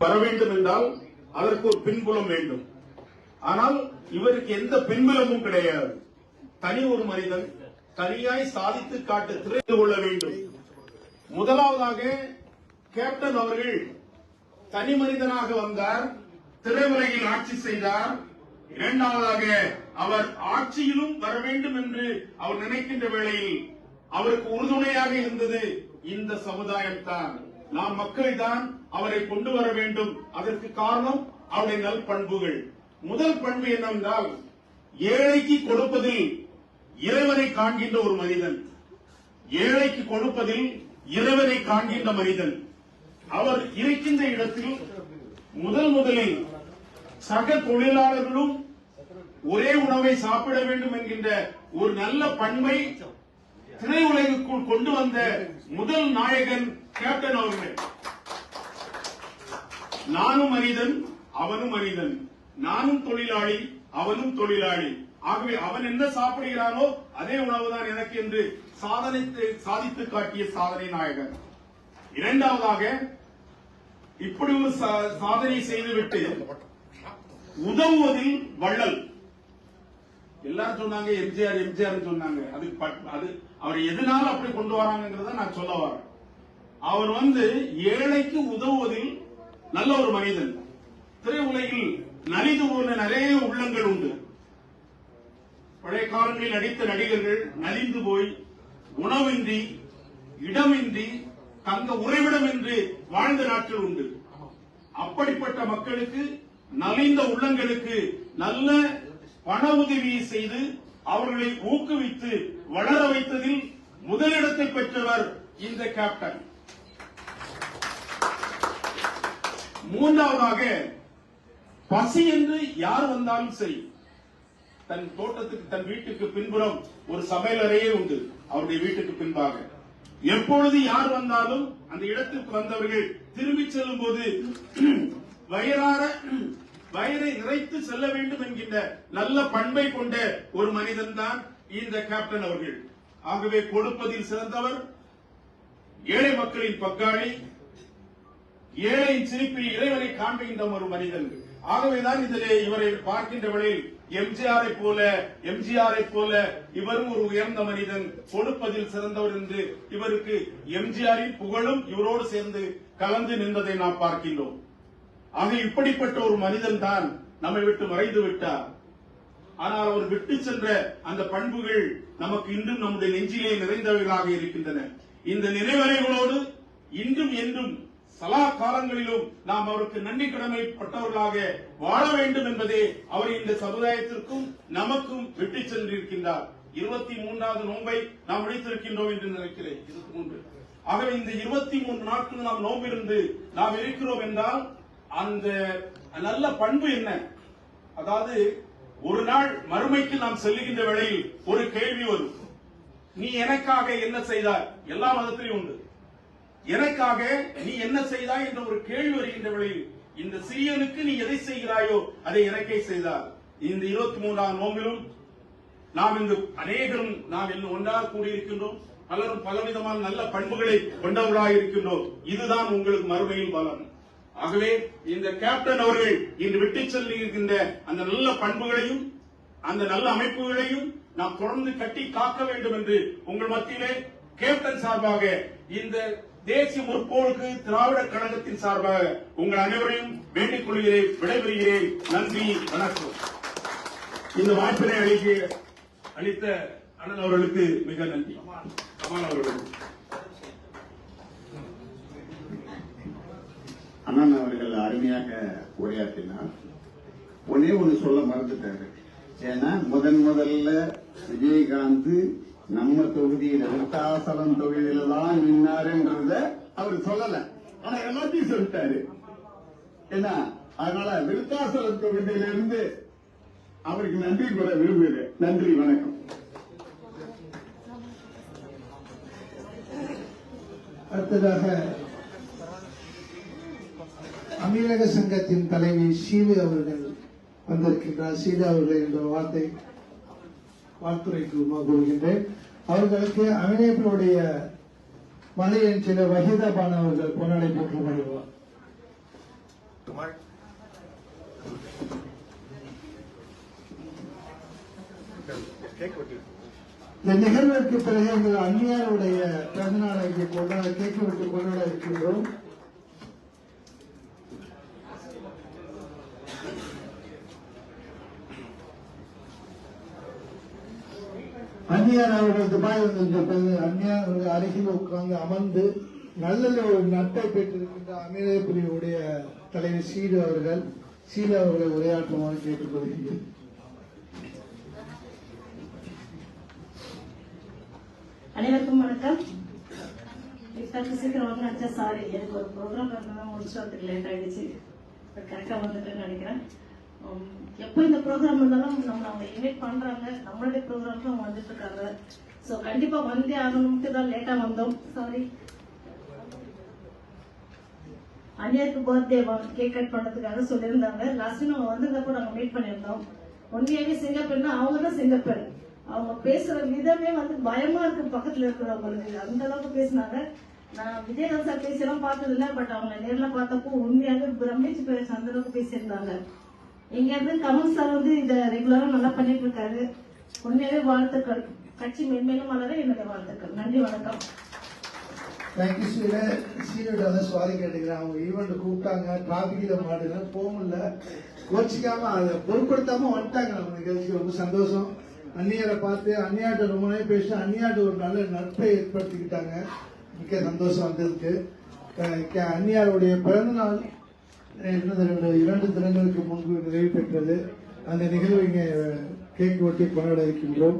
பெற வேண்டும் என்றால் அதற்கு ஒரு பின்புலம் வேண்டும். ஆனால் இவருக்கு எந்த பின்புலமும் கிடையாது. தனி ஒரு மனிதன் தனியாய் சாதித்து காட்டு திரைந்து கொள்ள வேண்டும். முதலாவதாக கேப்டன் அவர்கள் தனி மனிதனாக வந்தார் திரையுலகில் ஆட்சி செய்தார். இரண்டாவதாக அவர் ஆட்சியிலும் வர வேண்டும் என்று அவர் நினைக்கின்ற வேளையில் அவருக்கு உறுதுணையாக இருந்தது இந்த சமுதாயம் தான் நாம் மக்களை தான் அவரை கொண்டு வர வேண்டும். அதற்கு காரணம் அவருடைய நல் பண்புகள். முதல் பண்பு என்னவென்றால் ஏழைக்கு கொடுப்பதில் இறைவனை காண்கின்ற ஒரு மனிதன். ஏழைக்கு கொடுப்பதில் இறைவனை காண்கின்ற மனிதன். அவர் இருக்கின்ற இடத்தில் முதல் முதலில் சக தொழிலாளர்களும் ஒரே உணவை சாப்பிட வேண்டும் என்கின்ற ஒரு நல்ல பண்பை திரை உலகிற்குள் கொண்டு வந்த முதல் நாயகன் கேப்டன் அவர்கள். நானும் மனிதன் அவனும் மனிதன். நானும் தொழிலாளி அவனும் தொழிலாளி. ஆகவே அவன் என்ன சாப்பிடுகிறானோ அதே உணவுதான் எனக்கு என்று சாதனைத்து சாதித்து காட்டிய சாதனை நாயகன். இரண்டாவதாக இப்படி ஒரு சா- சாதனை செய்துவிட்டு உதவுவதில் வள்ளல். எல்லாரும் சொன்னாங்க எம்ஜிஆர் எம்ஜிஆர் சொன்னாங்க. அது அது அவர் எதனால அப்படி கொண்டு வராங்கிறத நான் சொல்ல வரேன். அவர் வந்து ஏழைக்கு உதவுவதில் நல்ல ஒரு மனிதன். திரையுலகில் நலிந்து போன நிறைய உள்ளங்கள் உண்டு. பழைய காலங்களில் நடித்த நடிகர்கள் நலிந்து போய் உணவின்றி இடமின்றி தங்க உறைவிடம் என்று வாழ்ந்த நாட்கள் உண்டு. அப்படிப்பட்ட மக்களுக்கு நலிந்த உள்ளங்களுக்கு நல்ல பண உதவியை செய்து அவர்களை ஊக்குவித்து வளர வைத்ததில் முதலிடத்தை பெற்றவர் இந்த கேப்டன் மூன்றாவதாக பசி என்று யார் வந்தாலும் சரி தன் தோட்டத்துக்கு தன் வீட்டுக்கு பின்புறம் ஒரு சமையலறையே உண்டு அவருடைய வீட்டுக்கு பின்பாக. எப்பொழுது யார் வந்தாலும் அந்த இடத்திற்கு வந்தவர்கள் திரும்பி செல்லும் போது வயிறார வயதை நிறைத்து செல்ல வேண்டும் என்கின்ற நல்ல பண்பை கொண்ட ஒரு மனிதன் தான் இந்த கேப்டன் அவர்கள். ஆகவே கொடுப்பதில் சிறந்தவர் ஏழை மக்களின் பக்காளி ஏழையின் சிரிப்பில் இறைவனை காண்பிக்கின்ற ஒரு மனிதன். ஆகவேதான் இதிலே இவரை பார்க்கின்ற வேளையில் எம்ஜிஆரை போல எம்ஜிஆரை போல இவரும் ஒரு உயர்ந்த மனிதன் கொடுப்பதில் சிறந்தவர் என்று இவருக்கு எம்ஜிஆரின் புகழும் இவரோடு சேர்ந்து கலந்து நின்றதை நாம் பார்க்கின்றோம். ஆக இப்படிப்பட்ட ஒரு மனிதன் தான் நம்மை விட்டு மறைந்து விட்டார். ஆனால் அவர் விட்டு சென்ற அந்த பண்புகள் நமக்கு இன்றும் நம்முடைய நெஞ்சிலே நிறைந்தவைகளாக இருக்கின்றன. இந்த நினைவறைகளோடு இன்றும் என்றும் சலா காலங்களிலும் நாம் அவருக்கு நன்றி கடமைப்பட்டவர்களாக வாழ வேண்டும் என்பதே அவர் இந்த சமுதாயத்திற்கும் நமக்கும் விட்டு சென்றிருக்கின்றார். இருபத்தி மூன்றாவது நோன்பை நாம் முடித்திருக்கின்றோம் என்று நினைக்கிறேன். இருபத்தி மூன்று. ஆகவே இந்த இருபத்தி மூன்று நாட்கள் நாம் நோம்பிருந்து நாம் இருக்கிறோம் என்றால் அந்த நல்ல பண்பு என்ன? அதாவது ஒரு நாள் மறுமைக்கு நாம் செல்லுகின்ற வேளையில் ஒரு கேள்வி வரும். நீ எனக்காக என்ன செய்தாய்? எல்லா மதத்திலையும் உண்டு. எனக்காக நீ என்ன செய்தாய் என்ற ஒரு கேள்வி வருகின்ற வேளையில் இந்த சிறியனுக்கு நீ எதை செய்கிறாயோ அதை எனக்கே செய்தார். இந்த இருபத்தி மூன்றாம் நோம்பிலும் நாம் இந்த அநேகரும் நாம் இன்னும் ஒன்றாக கூடியிருக்கின்றோம். பலரும் பலவிதமான நல்ல பண்புகளை கொண்டவர்களாக இருக்கின்றோம். இதுதான் உங்களுக்கு மறுமையில் பலன் ஆகவே இந்த கேப்டன் அவர்கள் இன்று விட்டு செல்லுகின்ற அந்த நல்ல பண்புகளையும் அந்த நல்ல அமைப்புகளையும் நாம் தொடர்ந்து கட்டி காக்க வேண்டும் என்று உங்கள் மத்தியிலே கேப்டன் சார்பாக இந்த தேசிய முற்போக்கு திராவிட கழகத்தின் சார்பாக உங்கள் அனைவரையும் வேண்டிக் கொள்கிறேன் விடைபெறுகிறேன். நன்றி வணக்கம். இந்த வாய்ப்பினை அளிக்க அளித்த அண்ணன் அவர்களுக்கு மிக நன்றி. அவர்களுக்கு அண்ணன் அவர்கள் அருமையாக உரையாற்றினார் ஒன்னே ஒண்ணு சொல்ல மறந்துட்டாரு. ஏன்னா முதன் முதல்ல விஜயகாந்த் நம்ம தொகுதியில விருத்தாசலம் தொகுதியில தான் நின்னாருன்றத அவர் சொல்லல. ஆனா எல்லாத்தையும் சொல்லிட்டாரு. ஏன்னா அதனால விருத்தாசலம் தொகுதியிலிருந்து அவருக்கு நன்றி கூட விரும்புகிறேன். நன்றி வணக்கம். அடுத்ததாக அமீரக சங்கத்தின் தலைவி ஷீலு அவர்கள் வந்திருக்கின்றார். ஷீலு அவர்கள் என்ற வார்த்தை வாழ்த்துரைக்கு கொள்கின்றேன் அவர்களுக்கு அமினேப்பினுடைய மலையின் சில வஹீதா பான் அவர்கள் பொன்னாடை போற்று வருவார் இந்த நிகழ்விற்கு பிறகு எங்கள் அந்நியாருடைய பிறந்தநாளை இங்கே கொண்டாட கேக்கு விட்டு கொண்டாட இருக்கின்றோம். அந்நியார் அவர்கள் துபாய் வந்திருந்த அந்நியார் அவர்கள் அருகில் உட்கார்ந்து அமர்ந்து நல்ல ஒரு நட்பை பெற்றிருக்கின்ற அமீரபுரியுடைய தலைவர் சீடு அவர்கள் சீடு அவர்களை உரையாற்றுமாறு கேட்டுக்கொள்கிறேன் அனைவருக்கும் வணக்கம். சற்று சீக்கிரம் வந்து நினச்சா சாரி எனக்கு ஒரு ப்ரோக்ராம் இருந்தால் முடிச்சு வரதுக்கு லேட் ஆயிடுச்சு. கரெக்டாக வந்துட்டேன்னு நினைக்கிறேன். எப்போ இந்த ப்ரோக்ராம் இருந்தாலும் நம்ம அவங்க இன்வைட் பண்றாங்க. நம்மளுடைய ப்ரோக்ராம்க்கு அவங்க வந்துட்டு இருக்காங்க ஸோ கண்டிப்பாக வந்தே ஆகணும்ட்டு தான் லேட்டாக வந்தோம். சாரி அந்நியருக்கு பர்த்டே கேக் கட் பண்றதுக்காக சொல்லியிருந்தாங்க. லாஸ்ட் நம்ம வந்திருந்தப்போ நாங்கள் மீட் பண்ணியிருந்தோம். உண்மையாவே சிங்கப்பெண்ணா அவங்க தான் சிங்கப்பெண் அவங்க பேசுற விதமே வந்து பயமா இருக்கு பக்கத்துல இருக்கிறவங்களுக்கு. அந்த அளவுக்கு பேசினாங்க. நான் விஜயகாந்த் சார் பேசியெல்லாம் பார்த்தது இல்லை பட் அவங்க நேர்ல பார்த்தப்போ உண்மையாவே பிரமிச்சு பேச அந்த அளவுக்கு பேசியிருந்தாங்க. இங்க இருந்து கமல் சார் வந்து இதை ரெகுலராக நல்லா பண்ணிட்டு இருக்காரு உண்மையாவே வாழ்த்துக்கள். கட்சி மென்மேலும் வளர என்னுடைய வாழ்த்துக்கள். நன்றி வணக்கம். தேங்க்யூ சீல சீனோட வந்து சுவாரி கேட்டுக்கிறேன். அவங்க ஈவெண்ட் கூப்பிட்டாங்க. டிராபிக்ல மாடுங்க போக முடியல. கோச்சிக்காம அதை பொருட்படுத்தாம வந்துட்டாங்க நம்ம நிகழ்ச்சி. ரொம்ப சந்தோஷம். அந்நியரை பார்த்து அந்நியாட்ட ரொம்ப நேரம் பேசி அந்நியாட்ட ஒரு நல்ல நட்பை ஏற்படுத்திக்கிட்டாங்க. மிக்க சந்தோஷம் வந்ததுக்கு. அஹ் க- அந்நியாருடைய பிறந்த நாள் இன்னும் ரெண்டு இரண்டு தினங்களுக்கு முன்பு நிறைவு பெற்றது. அந்த நிகழ்வு இங்கே கேக் ஒட்டி கொண்டாட இருக்கின்றோம்.